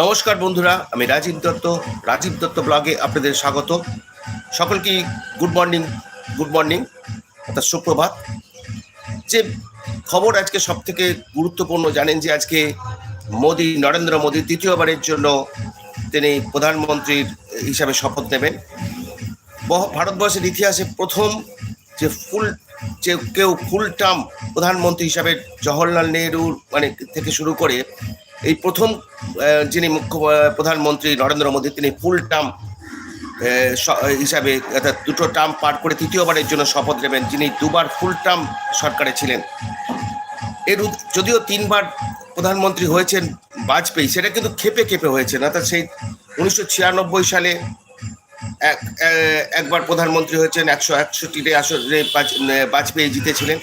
নমস্কার বন্ধুরা, আমি রাজীব দত্ত রাজীব দত্ত ব্লগে আপনাদের স্বাগত। সকলকে গুড মর্নিং গুড মর্নিং অর্থাৎ সুপ্রভাত। যে খবর আজকে সব থেকে গুরুত্বপূর্ণ, জানেন যে আজকে মোদি, নরেন্দ্র মোদী তৃতীয়বারের জন্য তিনি প্রধানমন্ত্রীর হিসাবে শপথ নেবেন। ভারতবর্ষের ইতিহাসে প্রথম যে ফুল, যে কেউ ফুল টার্ম প্রধানমন্ত্রী হিসাবে জওহরলাল নেহরু মানে থেকে শুরু করে এই প্রথম যিনি মুখ্য প্রধানমন্ত্রী নরেন্দ্র মোদী, তিনি ফুল টার্ম হিসাবে অর্থাৎ দুটো টার্ম পার করে তৃতীয়বারের জন্য শপথ নেবেন, যিনি দুবার ফুল টার্ম সরকারে ছিলেন। এর যদিও তিনবার প্রধানমন্ত্রী হয়েছেন, বাজপেয়ী, সেটা কিন্তু খেপে খেপে হয়েছেন অর্থাৎ সেই উনিশশো ছিয়ানব্বই সালে এক একবার প্রধানমন্ত্রী হয়েছেন, একশো একষট্টিতে বাজ- বাজপেয়ী জিতেছিলেন।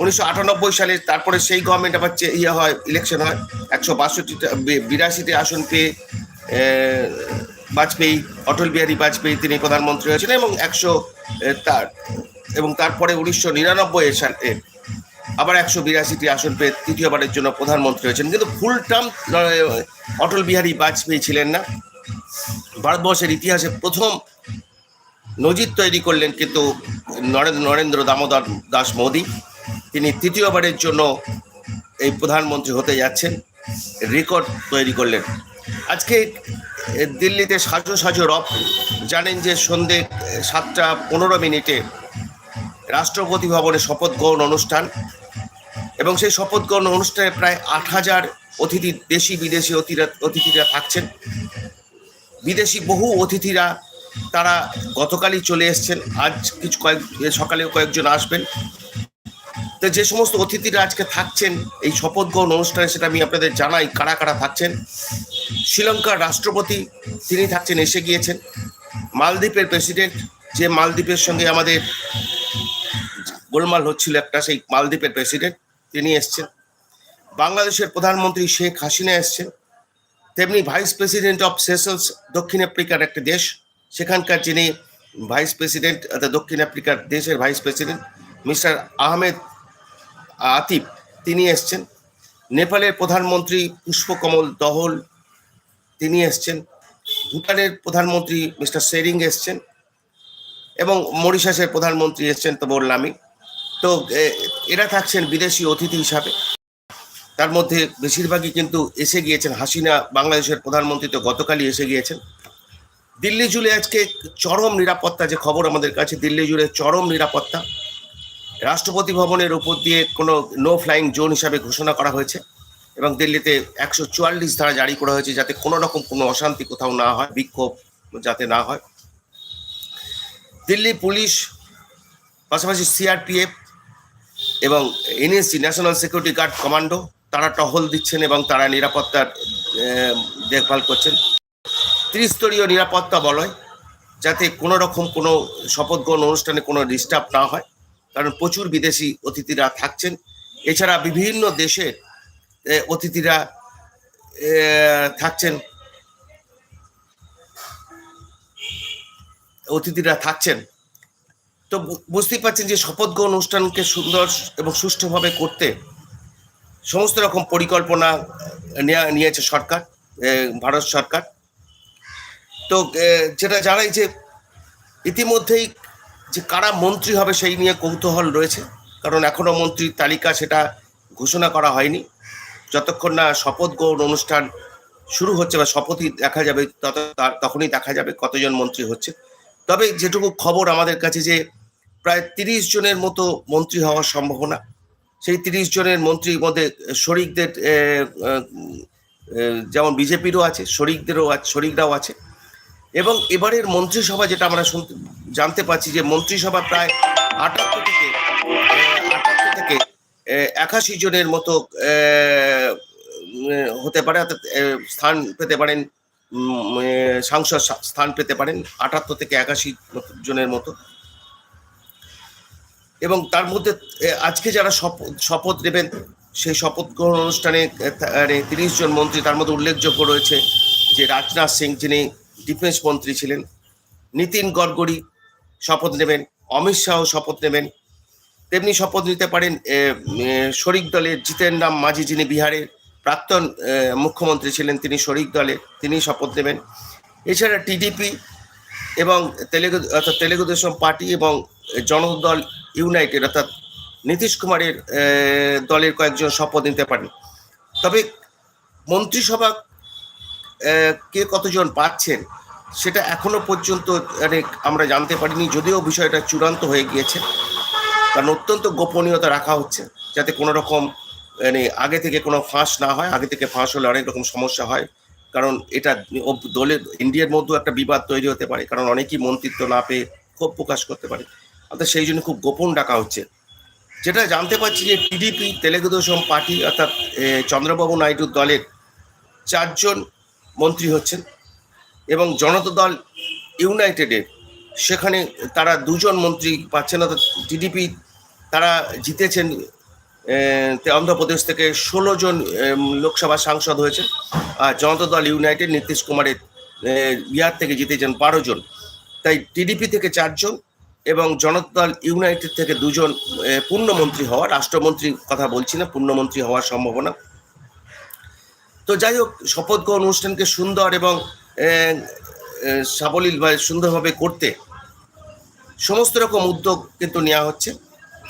উনিশশো আটানব্বই সালে তারপরে সেই গভর্নমেন্ট আবার ইয়ে হয় ইলেকশন হয়। একশো বাষট্টিটা বিরাশিতে আসন পেয়ে বাজপেয়ী অটল বিহারী বাজপেয়ী তিনি প্রধানমন্ত্রী হয়েছিলেন এবং একশো তার, এবং তারপরে উনিশশো নিরানব্বই সালে আবার একশো বিরাশিটি আসন পেয়ে তৃতীয়বারের জন্য প্রধানমন্ত্রী হয়েছেন। কিন্তু ফুল টার্ম অটল বিহারী বাজপেয়ী ছিলেন না। ভারতবর্ষের ইতিহাসে প্রথম নজির তৈরি করলেন কিন্তু নরেন্দ্র দামোদর দাস মোদী। তিনি তৃতীয়বারের জন্য এই প্রধানমন্ত্রী হতে যাচ্ছেন। রেকর্ড তৈরি করলেন। আজকে দিল্লিতে সাজো সাজো রব জানেন যে সন্ধে সাতটা পনেরো মিনিটে রাষ্ট্রপতি ভবনে শপথ গ্রহণ অনুষ্ঠান এবং সেই শপথ গ্রহণ অনুষ্ঠানে প্রায় আট হাজার অতিথি, দেশি বিদেশি অতিরা- অতিথিরা থাকছেন। বিদেশি বহু অতিথিরা তারা গতকালই চলে এসছেন। আজ কিছু কয়েক, সকালেও কয়েকজন আসবেন। তো যে সমস্ত অতিথিরা আজকে থাকছেন, এই শপথ গ্রহণ অনুষ্ঠানে সেটা আমি আপনাদের জানাই, কারা কারা থাকছেন। শ্রীলঙ্কার রাষ্ট্রপতি, তিনি থাকছেন, এসে গিয়েছেন। মালদ্বীপের প্রেসিডেন্ট, যে মালদ্বীপের সঙ্গে আমাদের গোলমাল হচ্ছিল একটা, সেই মালদ্বীপের প্রেসিডেন্ট, তিনি এসছেন। বাংলাদেশের প্রধানমন্ত্রী শেখ হাসিনা এসছেন। তেমনি ভাইস প্রেসিডেন্ট অফ সেসেলস দক্ষিণ আফ্রিকার একটা দেশ। সেখানকার যিনি ভাইস প্রেসিডেন্ট দক্ষিণ আফ্রিকার দেশের vice president, mister Ahmed Atif, তিনি এসছেন। নেপালের প্রধানমন্ত্রী পুষ্পকমল দহল, তিনি এসছেন। ভুটানের প্রধানমন্ত্রী মিস্টার শেরিং এসছেন এবং মরিশাসের প্রধানমন্ত্রী এসছেন তো বললামই তো এরা থাকছেন বিদেশি অতিথি হিসাবে। তার মধ্যে বেশিরভাগই কিন্তু এসে গিয়েছেন। হাসিনা বাংলাদেশের প্রধানমন্ত্রী তো গতকালই এসে গিয়েছেন। দিল্লি জুড়ে আজকে চরম নিরাপত্তা যে খবর আমাদের কাছে, দিল্লি জুড়ে চরম নিরাপত্তা। রাষ্ট্রপতি ভবনের উপর দিয়ে কোনো নো ফ্লাইং জোন হিসাবে ঘোষণা করা হয়েছে এবং দিল্লিতে একশো চুয়াল্লিশ ধারা জারি করা হয়েছে যাতে কোনো রকম কোনো অশান্তি কোথাও না হয়, বিক্ষোভ যাতে না হয়। দিল্লি পুলিশ, পাশাপাশি সিআরপিএফ এবং NSG national security guard commando তারা টহল দিচ্ছেন এবং তারা নিরাপত্তার দেখভাল করছেন। ত্রিস্তরীয় নিরাপত্তা বলয়, যাতে কোনো রকম কোনো শপথ গ্রহণ অনুষ্ঠানে কোনো ডিস্টার্ব না হয়। কারণ প্রচুর বিদেশি অতিথিরা থাকছেন। এছাড়া বিভিন্ন দেশের অতিথিরা থাকছেন। অতিথিরা থাকছেন। তো বুঝতেই পারছেন যে শপথ গ্রহণ অনুষ্ঠানকে সুন্দর এবং সুষ্ঠুভাবে করতে সমস্ত রকম পরিকল্পনা নেয়া- নিয়েছে সরকার ভারত সরকার। তো যেটা জানাই যে ইতিমধ্যেই যে কারা মন্ত্রী হবে সেই নিয়ে কৌতূহল রয়েছে। কারণ এখনও মন্ত্রীর তালিকা সেটা ঘোষণা করা হয়নি। যতক্ষণ না শপথ গ্রহণ অনুষ্ঠান শুরু হচ্ছে বা শপথই দেখা যাবে, তত তখনই দেখা যাবে কতজন মন্ত্রী হচ্ছে। তবে যেটুকু খবর আমাদের কাছে যে প্রায় তিরিশ জনের মতো মন্ত্রী হওয়ার সম্ভাবনা, সেই তিরিশ জনের মন্ত্রীর মধ্যে শরিকদের যেমন বিজেপিরও আছে, শরিকদেরও আছে শরিকরাও আছে। এবং এবারের মন্ত্রিসভা যেটা আমরা শুনতে জানতে পারছি যে মন্ত্রিসভা প্রায় আটাত্তর থেকে আটাত্তর থেকে একাশি জনের মতো হতে পারে, অর্থাৎ স্থান পেতে পারেন সাংসদ স্থান পেতে পারেন, আটাত্তর থেকে একাশি জনের মতো। এবং তার মধ্যে আজকে যারা শপথ শপথ নেবেন, সেই শপথ গ্রহণ অনুষ্ঠানে তিরিশ জন মন্ত্রী তার মধ্যে উল্লেখযোগ্য রয়েছে যে রাজনাথ সিং যিনি ডিফেন্স মন্ত্রী ছিলেন, নীতিন গডকরি শপথ নেবেন, অমিত শাহ শপথ নেবেন, তেমনি শপথ নিতে পারেন শরিক দলের জিতেন রাম মাঝি যিনি বিহারের প্রাক্তন মুখ্যমন্ত্রী ছিলেন তিনি শরিক দলে তিনি শপথ নেবেন। এছাড়া টিডিপি এবং তেলেগু, অর্থাৎ তেলেগু দেশম পার্টি এবং জনতা দল ইউনাইটেড, অর্থাৎ নীতিশ কুমারের দলের কয়েকজন শপথ নিতে পারেন। তবে মন্ত্রিসভা কে কতজন পাচ্ছেন? সেটা এখনও পর্যন্ত মানে আমরা জানতে পারিনি, যদিও বিষয়টা চূড়ান্ত হয়ে গিয়েছে। কারণ অত্যন্ত গোপনীয়তা রাখা হচ্ছে, যাতে কোনো রকম মানে আগে থেকে কোনো ফাঁস না হয়, আগে থেকে ফাঁস হলে অনেক রকম সমস্যা হয়। কারণ এটা দলের ইন্ডিয়ার মধ্যেও একটা বিবাদ তৈরি হতে পারে, কারণ অনেকেই মন্ত্রিত্ব না পেয়ে ক্ষোভ প্রকাশ করতে পারে। অর্থাৎ সেই জন্য খুব গোপন ডাকা হচ্ছে। যেটা জানতে পারছি যে টিডিপি, তেলেগু দেশম পার্টি, অর্থাৎ চন্দ্রবাবু নাইডুর দলের চারজন মন্ত্রী হচ্ছেন। এবং জনতা দল ইউনাইটেডের সেখানে তারা দুজন মন্ত্রী পাচ্ছে না টিডিপি তারা জিতেছেন অন্ধ্রপ্রদেশ থেকে ষোলো জন লোকসভা সাংসদ হয়েছে আর জনতা দল ইউনাইটেড নীতিশ কুমারের বিহার থেকে জিতেছেন বারো জন। তাই টিডিপি থেকে চারজন এবং জনতা দল ইউনাইটেড থেকে দুজন পূর্ণমন্ত্রী হওয়া রাষ্ট্রমন্ত্রীর কথা বলছি না, পূর্ণমন্ত্রী হওয়ার সম্ভাবনা। তো যাই হোক শপথ গ্রহণ অনুষ্ঠানকে সুন্দর এবং সাবলীল বা সুন্দরভাবে করতে সমস্ত রকম উদ্যোগ কিন্তু নেওয়া হচ্ছে।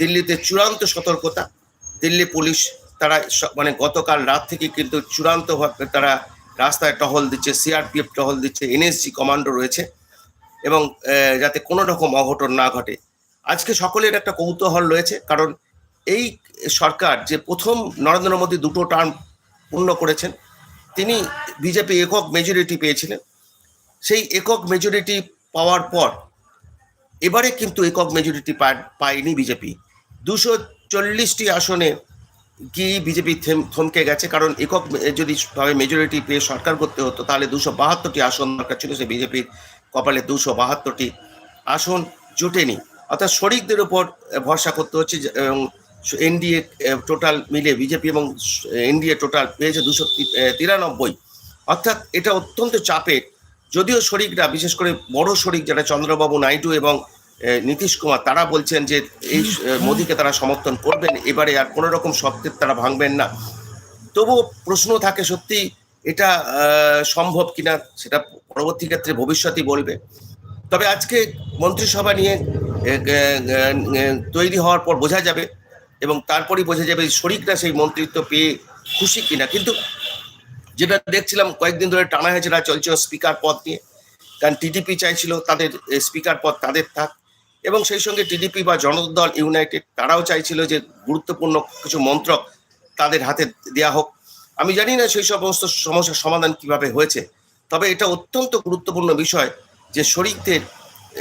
দিল্লিতে চূড়ান্ত সতর্কতা, দিল্লি পুলিশ তারা মানে গতকাল রাত থেকে কিন্তু চূড়ান্তভাবে তারা রাস্তায় টহল দিচ্ছে, সিআরপিএফ টহল দিচ্ছে, এনএসজি কমান্ডো রয়েছে এবং যাতে কোনো রকম অঘটন না ঘটে। আজকে সকলের একটা কৌতূহল রয়েছে, কারণ এই সরকার যে প্রথম নরেন্দ্র মোদী দুটো টার্ম পূর্ণ করেছেন তিনি বিজেপি একক মেজরিটি পেয়েছিলেন। সেই একক মেজরিটি পাওয়ার পর, এবারে কিন্তু একক মেজরিটি পায়নি বিজেপি। দুশো চল্লিশটি আসনে গিয়ে বিজেপি থমকে গেছে, কারণ একক যদি ভাবে মেজরিটি পেয়ে সরকার করতে হতো, তাহলে দুশো বাহাত্তরটি আসন দরকার ছিল, সে বিজেপির কপালে দুশো বাহাত্তরটি আসন জোটেনি। অর্থাৎ শরিকদের উপর ভরসা করতে হচ্ছে এবং এনডিএ টোটাল মিলে বিজেপি এবং এনডিএ টোটাল পেয়েছে দুশো তিরানব্বই। অর্থাৎ এটা অত্যন্ত চাপের যদিও শরিকরা, বিশেষ করে বড় শরিক যারা চন্দ্রবাবু নাইডু এবং নীতিশ কুমার, তারা বলছেন যে এই মোদীকে তারা সমর্থন করবেন, এবারে আর কোনো রকম শর্তের তারা ভাঙবেন না। তবুও প্রশ্ন থাকে সত্যি এটা সম্ভব কিনা, সেটা পরবর্তী ক্ষেত্রে ভবিষ্যতই বলবে। তবে আজকে মন্ত্রিসভা নিয়ে তৈরি হওয়ার পর বোঝা যাবে এবং তারপরেই বোঝা যাবে শরিকরা সেই মন্ত্রিত্ব পেয়ে খুশি কিনা। কিন্তু যেটা দেখছিলাম, কয়েকদিন ধরে টানা হয়েছে না চলছে স্পিকার পদ নিয়ে। কারণ টিডিপি চাইছিল তাদের স্পিকার পদ তাদের থাক। এবং সেই সঙ্গে টিডিপি বা জনতা দল ইউনাইটেড, তারাও চাইছিল যে গুরুত্বপূর্ণ কিছু মন্ত্রক তাদের হাতে দেয়া হোক। আমি জানি না সেই সমস্ত সমস্যার সমাধান কীভাবে হয়েছে, তবে এটা অত্যন্ত গুরুত্বপূর্ণ বিষয় যে শরিকদের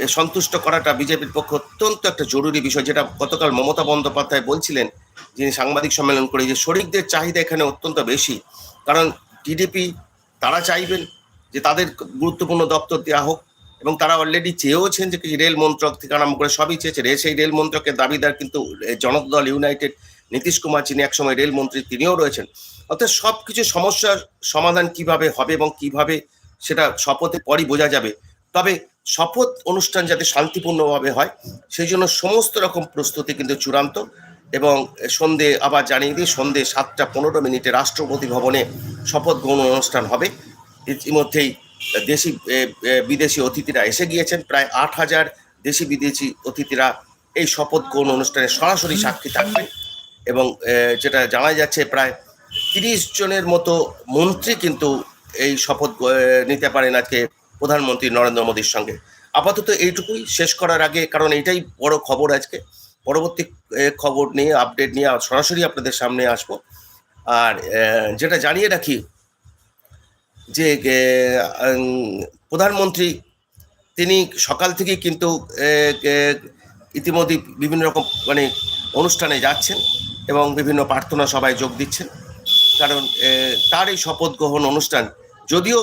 সন্তুষ্ট করাটা বিজেপির পক্ষে অত্যন্ত একটা জরুরি বিষয়, যেটা গতকাল মমতা বন্দ্যোপাধ্যায় বলছিলেন, যিনি সাংবাদিক সম্মেলন করে, যে শরিকদের চাহিদা এখানে অত্যন্ত বেশি। কারণ টিডিপি তারা চাইবেন যে তাদের গুরুত্বপূর্ণ দপ্তর দেওয়া হোক, এবং তারা অলরেডি চেয়েওছেন যে রেল মন্ত্রক থেকে আরম্ভ করে সবই চেয়েছে রে- সেই রেল মন্ত্রকের দাবিদার কিন্তু জনতা দল ইউনাইটেড, নীতিশ কুমার, যিনি একসময় রেল মন্ত্রী, তিনিও রয়েছেন। অর্থাৎ সব কিছু সমস্যার সমাধান কীভাবে হবে এবং কীভাবে সেটা শপথের পরই বোঝা যাবে। তবে শপথ অনুষ্ঠান যাতে শান্তিপূর্ণভাবে হয়, সেই জন্য সমস্ত রকম প্রস্তুতি কিন্তু চূড়ান্ত এবং সন্ধে আবার জানিয়ে দিই, সন্ধে সাতটা পনেরো মিনিটে রাষ্ট্রপতি ভবনে শপথ গ্রহণ অনুষ্ঠান হবে। ইতিমধ্যেই দেশি বিদেশি অতিথিরা এসে গিয়েছেন, প্রায় আট হাজার দেশি বিদেশি অতিথিরা এই শপথ গ্রহণ অনুষ্ঠানে সরাসরি সাক্ষী থাকবেন এবং যেটা জানা যাচ্ছে প্রায় তিরিশ জনের মতো মন্ত্রী কিন্তু এই শপথ নিতে পারেন আজকে প্রধানমন্ত্রী নরেন্দ্র মোদীর সঙ্গে। আপাতত এইটুকুই শেষ করার আগে, কারণ এটাই বড় খবর আজকে। পরবর্তী খবর নিয়ে আপডেট নিয়ে সরাসরি আপনাদের সামনে আসব। আর যেটা জানিয়ে রাখি, যে প্রধানমন্ত্রী, তিনি সকাল থেকেই কিন্তু ইতিমধ্যে বিভিন্ন রকম মানে অনুষ্ঠানে যাচ্ছেন এবং বিভিন্ন প্রার্থনা সভায় যোগ দিচ্ছেন। কারণ তার এই শপথ গ্রহণ অনুষ্ঠান, যদিও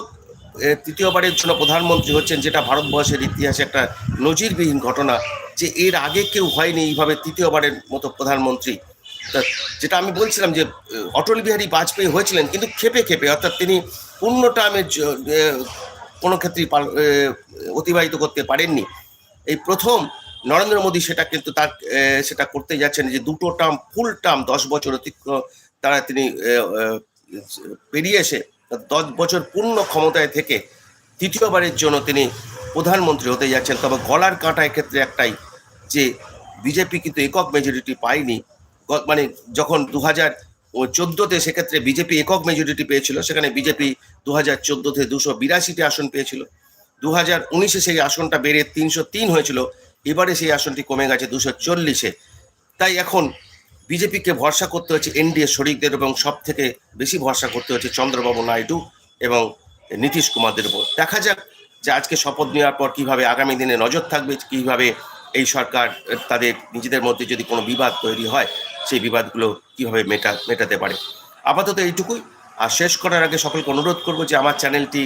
তৃতীয়বারের জন্য প্রধানমন্ত্রী হচ্ছেন, যেটা ভারতবর্ষের ইতিহাসে একটা নজিরবিহীন ঘটনা, যে এর আগে কেউ হয়নি এইভাবে তৃতীয়বারের মতো প্রধানমন্ত্রী। যেটা আমি বলছিলাম যে, অটল বিহারী বাজপেয়ী হয়েছিলেন, কিন্তু খেপে খেপে অর্থাৎ তিনি পূর্ণ টার্মের কোনো ক্ষেত্রেই অতিবাহিত করতে পারেননি। এই প্রথম নরেন্দ্র মোদী সেটা কিন্তু তার সেটা করতে যাচ্ছেন যে, দুটো টার্ম ফুল টার্ম দশ বছর অতিক্রম, তারা তিনি পেরিয়ে এসে দশ বছর পূর্ণ ক্ষমতায় থেকে তৃতীয়বারের জন্য তিনি প্রধানমন্ত্রী হতে যাচ্ছেন। তবে গলার কাঁটায় ক্ষেত্রে একটাই যে বিজেপি কিন্তু একক মেজরিটি পায়নি। মানে যখন দু হাজার চোদ্দোতে সেক্ষেত্রে বিজেপি একক মেজরিটি পেয়েছিল, সেখানে বিজেপি দু হাজার চোদ্দোতে দুশো বিরাশিটি আসন পেয়েছিল। দু হাজার উনিশে সেই আসনটা বেড়ে তিনশো তিন হয়েছিল। এবারে সেই আসনটি কমে গেছে দুশো চল্লিশে। তাই এখন বিজেপিকে ভরসা করতে হচ্ছে এনডিএ শরিকদের এবং সব থেকে বেশি ভরসা করতে হচ্ছে চন্দ্রবাবু নাইডু এবং নীতিশ কুমারদের উপর। দেখা যাক যে আজকে শপথ নেওয়ার পর কীভাবে আগামী দিনে নজর থাকবে, কীভাবে এই সরকার, তাদের নিজেদের মধ্যে যদি কোনো বিবাদ তৈরি হয়, সেই বিবাদগুলো কীভাবে মেটা, মেটাতে পারে। আপাতত এইটুকুই। আর শেষ করার আগে সকলকে অনুরোধ করব যে আমার চ্যানেলটি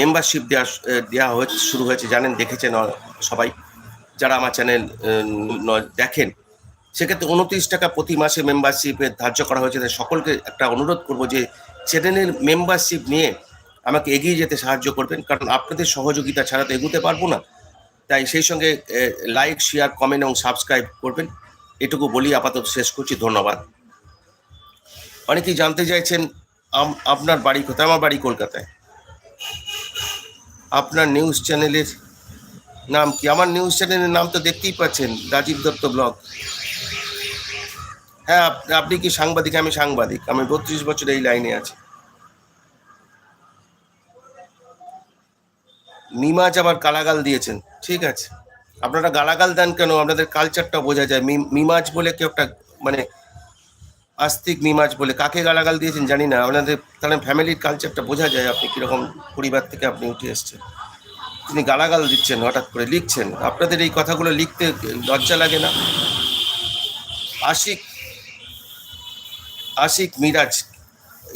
মেম্বারশিপ দেওয়া দেওয়া হয়েছে, শুরু হয়েছে, জানেন, দেখেছেন সবাই। যারা আমার চ্যানেল দেখেন সেক্ষেত্রে উনত্রিশ টাকা প্রতি মাসে মেম্বারশিপের ধার্য করা হয়েছে। তাই সকলকে একটা অনুরোধ করব যে চ্যানেলের মেম্বারশিপ নিয়ে আমাকে এগিয়ে যেতে সাহায্য করবেন, কারণ আপনাদের সহযোগিতা ছাড়া তো এগোতে পারব না। তাই সেই সঙ্গে লাইক শেয়ার কমেন্ট এবং সাবস্ক্রাইব করবেন। এটুকু বলি, আপাতত শেষ করছি। ধন্যবাদ। অনেকেই জানতে চাইছেন আপনার বাড়ি কোথায়? আমার বাড়ি কলকাতায়। আপনার নিউজ চ্যানেলের নাম কি? আমার নিউজ চ্যানেলের নাম তো দেখতেই পাচ্ছেন, রাজীব দত্ত ব্লগ। হ্যাঁ আপনি কি সাংবাদিক? আমি সাংবাদিক। আমি বত্রিশ বছর এই লাইনে আছি। মিমাজ আবার গালাগাল দিয়েছেন। ঠিক আছে। আপনারা গালাগাল দেন কেন? আপনাদের কালচারটা বোঝা যায়। মিমাজ বলে কেউ একটা মানে আস্তিক মিমাজ বলে, কাকে গালাগাল দিয়েছেন জানি না। আপনাদের, তাহলে ফ্যামিলির কালচারটা বোঝা যায় আপনি কীরকম পরিবার থেকে আপনি উঠে এসছেন। তিনি গালাগাল দিচ্ছেন হঠাৎ করে, লিখছেন। আপনাদের এই কথাগুলো লিখতে লজ্জা লাগে না? আশিক আশিক মিরাজ।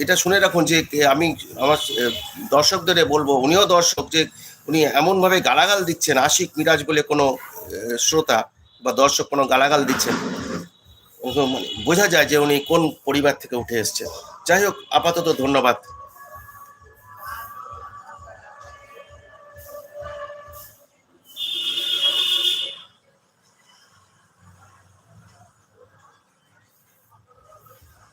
এটা শুনে রাখুন যে আমি আমার দর্শকদের বলব, উনিও দর্শক যে, উনি এমনভাবে গালাগাল দিচ্ছেন আশিক মিরাজ বলে কোনো শ্রোতা বা দর্শক কোনো গালাগাল দিচ্ছেন। মানে বোঝা যায় যে উনি কোন পরিবার থেকে উঠে এসছেন। যাই হোক, আপাতত ধন্যবাদ।